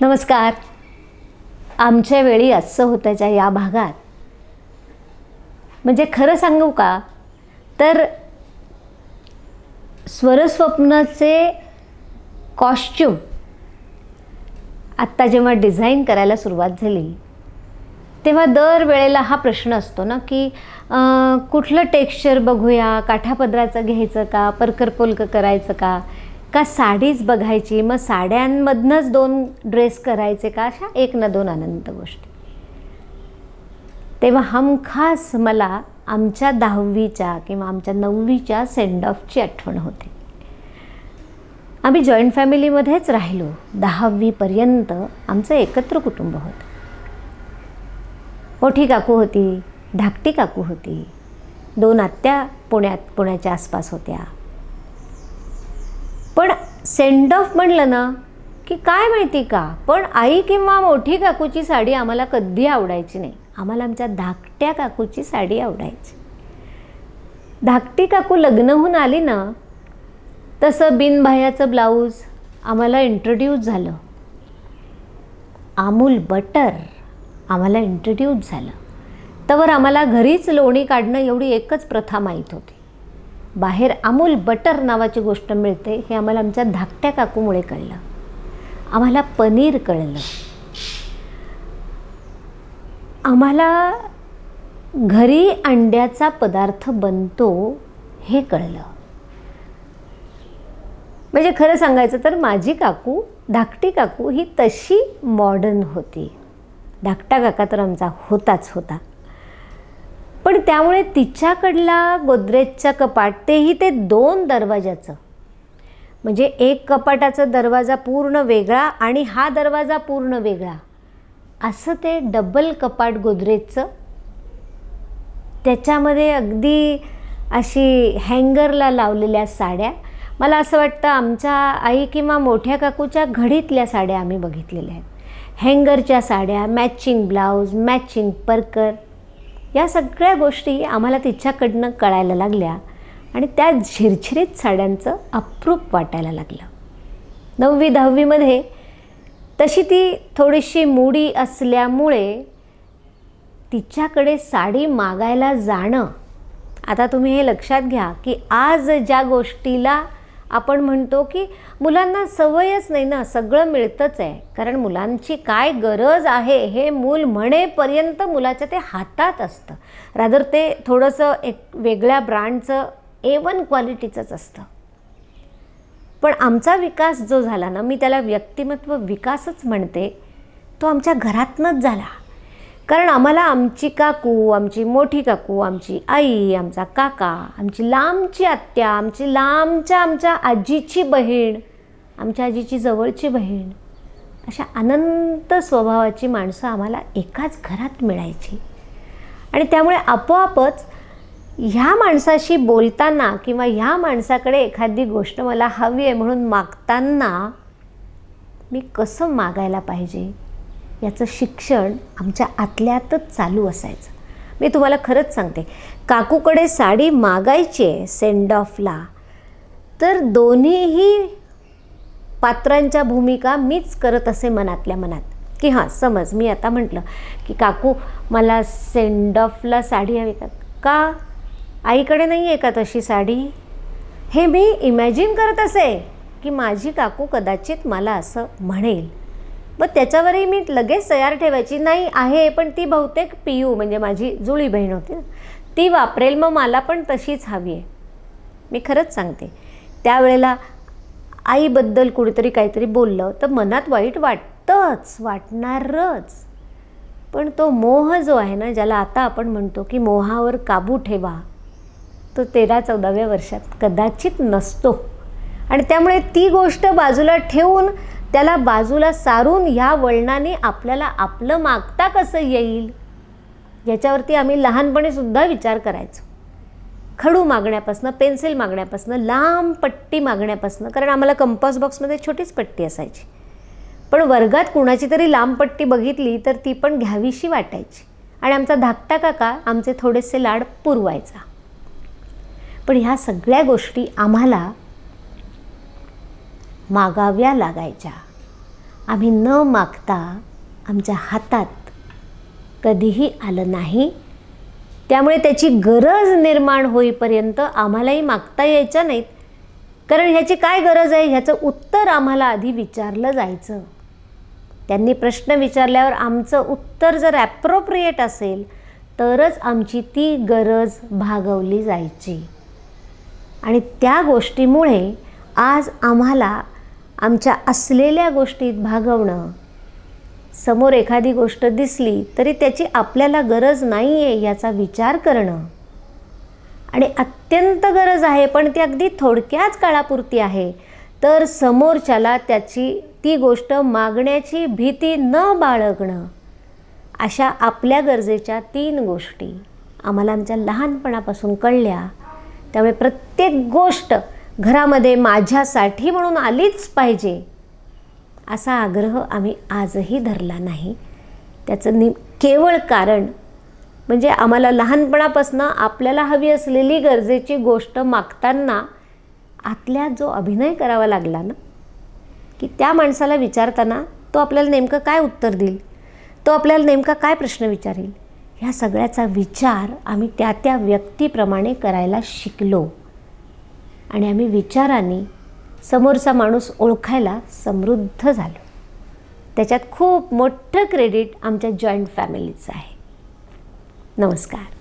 नमस्कार. आमच्या वेळी असं होत्याच्या या भागात. म्हणजे खरं सांगू का? तर स्वरस्वप्नाचे कॉस्च्यूम आत्ता जेव्हा डिझाईन करायला सुरुवात झाली तेव्हा दर वेळेला हा प्रश्न असतो ना की कुठलं टेक्स्चर बघूया? काठापदराचं घ्यायचं का? परकर पोलकं करायचं का? का साडीच बघायची मग साड्यांमधनंच दोन ड्रेस करायचे का अशा? एक ना दोन अनंत गोष्टी. तेव्हा हमखास मला आमच्या दहावीच्या किंवा आमच्या नववीच्या सेंड ऑफची आठवण होते. आम्ही जॉईंट फॅमिलीमध्येच राहिलो. दहावीपर्यंत आमचं एकत्र कुटुंब होतं. मोठी काकू होती धाकटी काकू होती. दोन आत्या पुण्यात पुण्याच्या आसपास होत्या. सेंड ऑफ म्हणलं ना की काय माहिती का? पण आई किंवा मोठी काकूची साडी आम्हाला कधी आवडायची नाही. आम्हाला आमच्या धाकट्या काकूची साडी आवडायची. धाकटी काकू लग्न होऊन आली ना तसं बिनभायाचं ब्लाऊज आम्हाला इंट्रोड्यूस झालं. आमूल बटर आम्हाला इंट्रोड्यूस झालं. तर आम्हाला घरीच लोणी काढणं एवढी एकच प्रथा माहीत होती. बाहेर अमूल बटर नावाची गोष्ट मिळते हे आम्हाला आमच्या धाकट्या काकूमुळे कळलं. आम्हाला पनीर कळलं. आम्हाला घरी अंड्याचा पदार्थ बनतो हे कळलं. म्हणजे खरं सांगायचं तर माझी काकू धाकटी काकू ही तशी मॉडर्न होती. धाकटा काका तर आमचा होताच होता. पण त्यामुळे तिच्याकडला गोदरेजचं कपाट तेही ते दोन दरवाजाचं म्हणजे एक कपाटाचा दरवाजा पूर्ण वेगळा आणि हा दरवाजा पूर्ण वेगळा. असं ते डबल कपाट गोदरेजचं. त्याच्यामध्ये अगदी अशी हँगरला लावलेल्या साड्या. मला असं वाटतं आमच्या आई किंवा मोठ्या काकूच्या घडीतल्या साड्या आम्ही बघितलेल्या आहेत. हँगरच्या साड्या मॅचिंग ब्लाऊज मॅचिंग परकर या सगळ्या गोष्टी आम्हाला तिच्याकडनं कळायला लागल्या आणि त्या झिरझिरीत साड्यांचं अप्रूप वाटायला लागलं. नववी दहावीमध्ये तशी ती थोडीशी मुडी असल्यामुळे तिच्याकडे साडी मागायला जाणं. आता तुम्ही हे लक्षात घ्या की आज ज्या गोष्टीला आपण म्हणतो की मुलांना सवयच नाही ना सगळं मिळतंच आहे. कारण मुलांची काय गरज आहे हे मूल म्हणेपर्यंत मुलाच्या ते हातात असतं. रादर ते थोडंसं एक वेगळ्या ब्रँडचं ए वन क्वालिटीचंच असतं. पण आमचा विकास जो झाला ना मी त्याला व्यक्तिमत्व विकासच म्हणते तो आमच्या घरातनंच झाला. कारण आम्हाला आमची काकू आमची मोठी काकू आमची आई आमचा काका आमची लांबची आत्या आमची लांबच्या आमच्या आजीची बहीण आमच्या आजीची जवळची बहीण अशा अनंत स्वभावाची माणसं आम्हाला एकाच घरात मिळायची. आणि त्यामुळे आपोआपच ह्या माणसाशी बोलताना किंवा ह्या माणसाकडे एखादी गोष्ट मला हवी आहे म्हणून मागताना मी कसं मागायला पाहिजे? याचं शिक्षण आमच्या आतल्यातच चालू असायचं. मी तुम्हाला खरंच सांगते काकूकडे साडी मागायची आहे सेंड ऑफला तर दोन्हीही पात्रांच्या भूमिका मीच करत असे मनातल्या मनात. की हां समज मी आता म्हटलं की काकू मला सेंड ऑफला साडी हवी का? का? आईकडे नाही आहे का तशी साडी? हे मी इमॅजिन करत असे की माझी काकू कदाचित मला असं म्हणेल. मग त्याच्यावरही मी लगेच तयार ठेवायची नाही आहे पण ती बहुतेक पियू म्हणजे माझी जुळी बहीण होती ना ती वापरेल मग मला पण तशीच हवी आहे. मी खरंच सांगते. त्यावेळेला आईबद्दल कुणीतरी काहीतरी बोललं तर मनात वाईट वाटतंच वाटणारच. पण तो मोह जो आहे ना ज्याला आता आपण म्हणतो की मोहावर काबू ठेवा तो तेरा चौदाव्या वर्षात कदाचित नसतो. आणि त्यामुळे ती गोष्ट बाजूला ठेवून त्याला बाजूला सारून ह्या वळणाने आपल्याला आपलं मागता कसं येईल? याच्यावरती आम्ही लहानपणीसुद्धा विचार करायचो. खडू मागण्यापासनं पेन्सिल मागण्यापासनं लांब पट्टी मागण्यापासनं कारण आम्हाला कंपास बॉक्समध्ये छोटीच पट्टी असायची. पण वर्गात कुणाची तरी लांब पट्टी बघितली तर ती पण घ्यावीशी वाटायची. आणि आमचा धाकटा काका आमचे थोडेसे लाड पुरवायचा. पण ह्या सगळ्या गोष्टी आम्हाला मागाव्या लागायच्या. आम्ही न मागता आमच्या हातात कधीही आलं नाही. त्यामुळे त्याची गरज निर्माण होईपर्यंत आम्हालाही मागता यायच्या नाहीत. कारण ह्याची काय गरज आहे? ह्याचं उत्तर आम्हाला आधी विचारलं जायचं. त्यांनी प्रश्न विचारल्यावर आमचं उत्तर जर ॲप्रोप्रिएट असेल तरच आमची ती गरज भागवली जायची. आणि त्या गोष्टीमुळे आज आम्हाला आमच्या असलेल्या गोष्टीत भागवणं. समोर एखादी गोष्ट दिसली तरी त्याची आपल्याला गरज नाही आहे याचा विचार करणं. आणि अत्यंत गरज आहे पण ती अगदी थोडक्याच काळापुरती आहे. तर समोरच्याला त्याची ती गोष्ट मागण्याची भीती न बाळगणं. अशा आपल्या गरजेच्या तीन गोष्टी आम्हाला आमच्या लहानपणापासून कळल्या. त्यामुळे प्रत्येक गोष्ट घरामध्ये माझ्यासाठी म्हणून आलीच पाहिजे. असा आग्रह आम्ही आजही धरला नाही. त्याचं नि केवळ कारण म्हणजे आम्हाला लहानपणापासून आपल्याला हवी असलेली गरजेची गोष्ट मागताना आतल्या जो अभिनय करावा लागला ना की त्या माणसाला विचारताना तो आपल्याला नेमकं काय उत्तर देईल? तो आपल्याला नेमका काय प्रश्न विचारेल? ह्या सगळ्याचा विचार आम्ही त्या त्या व्यक्तीप्रमाणे करायला शिकलो. आणि आम्ही विचाराने समोरचा माणूस ओळखायला समृद्ध झालो. त्याच्यात खूप मोठं क्रेडिट आमच्या जॉईंट फॅमिलीचं आहे. नमस्कार.